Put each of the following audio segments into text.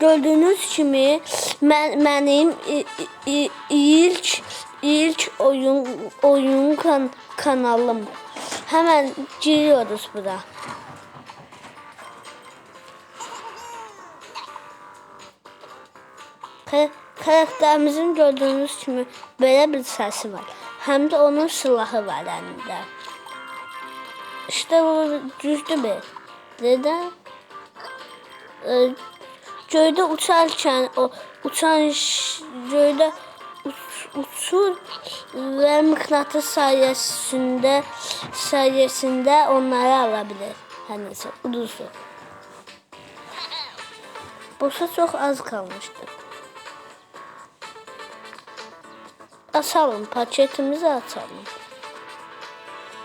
gördüğünüz kimi i- i- ilk ilk oyun oyun kan, kanalım. Hemen giriyoruz bura. Ka- Karakterimizin gördüğünüz kimi böyle bir sesi var. Hem de onun silahı var elinde. İşte bu düzdür bir. Neden? Ee, göydə uçarkən o uçan uç- uçur və mıqnatıs sayəsində sayəsində onları ala bilir. Hər nəsə uduzu. Boşa çox az qalmışdı. Açalım, paketimizi açalım.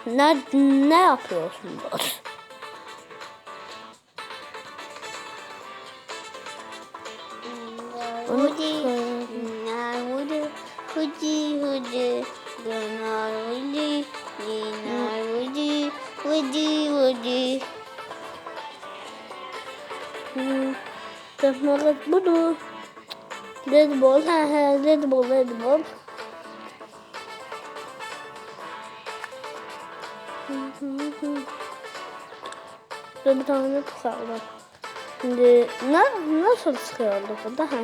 Ne, ne yapıyorsun boss? Hudi, nar hudi, hudi hudi, nar hudi, nar hudi, hudi hudi. Hmm, Demek budur. Red Bull, ha ha, Red Bull, Şimdi ne, nasıl çıkıyordu bu daha?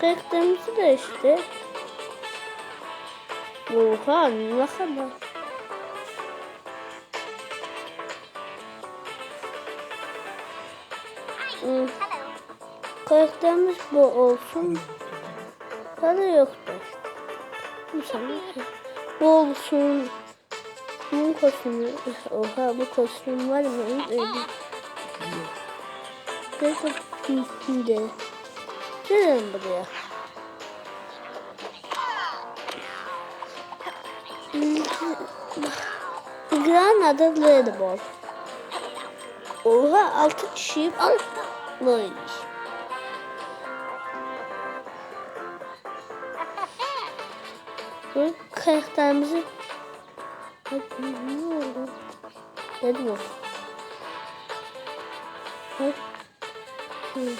Karakterimizi değişti. Oha ne kadar. Hmm. Bu olsun. Para sana. Bu olsun. Bu kostümü. Oha bu kostüm var mı? Öyle. Şimdi. Gelin buraya. Granada Red Bull. Oha altı kişiyim. Al. Böyle. Bu karakterimizi Ay, ne oldu? Red Bull. Ay. Hı.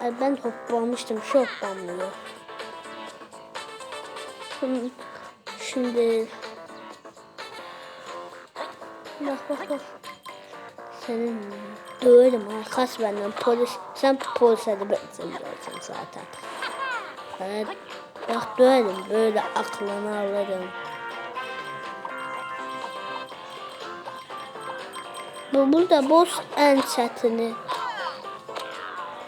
Ay, ben hoplamıştım. Şu hoplanmıyor. Şimdi, şimdi bak bak bak. Senin döverim ha. Kaç benden polis. Sen polise de benzemiyorsun zaten. Evet. Bak döverim. Böyle aklını alırım. Bu burada boss en çetini.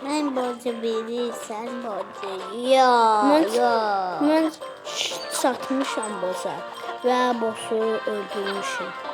Ben borcu biri, sen borcu. Ya, Ben, ya. ben satmışam boss'a. Ve boss'u öldürmüşüm.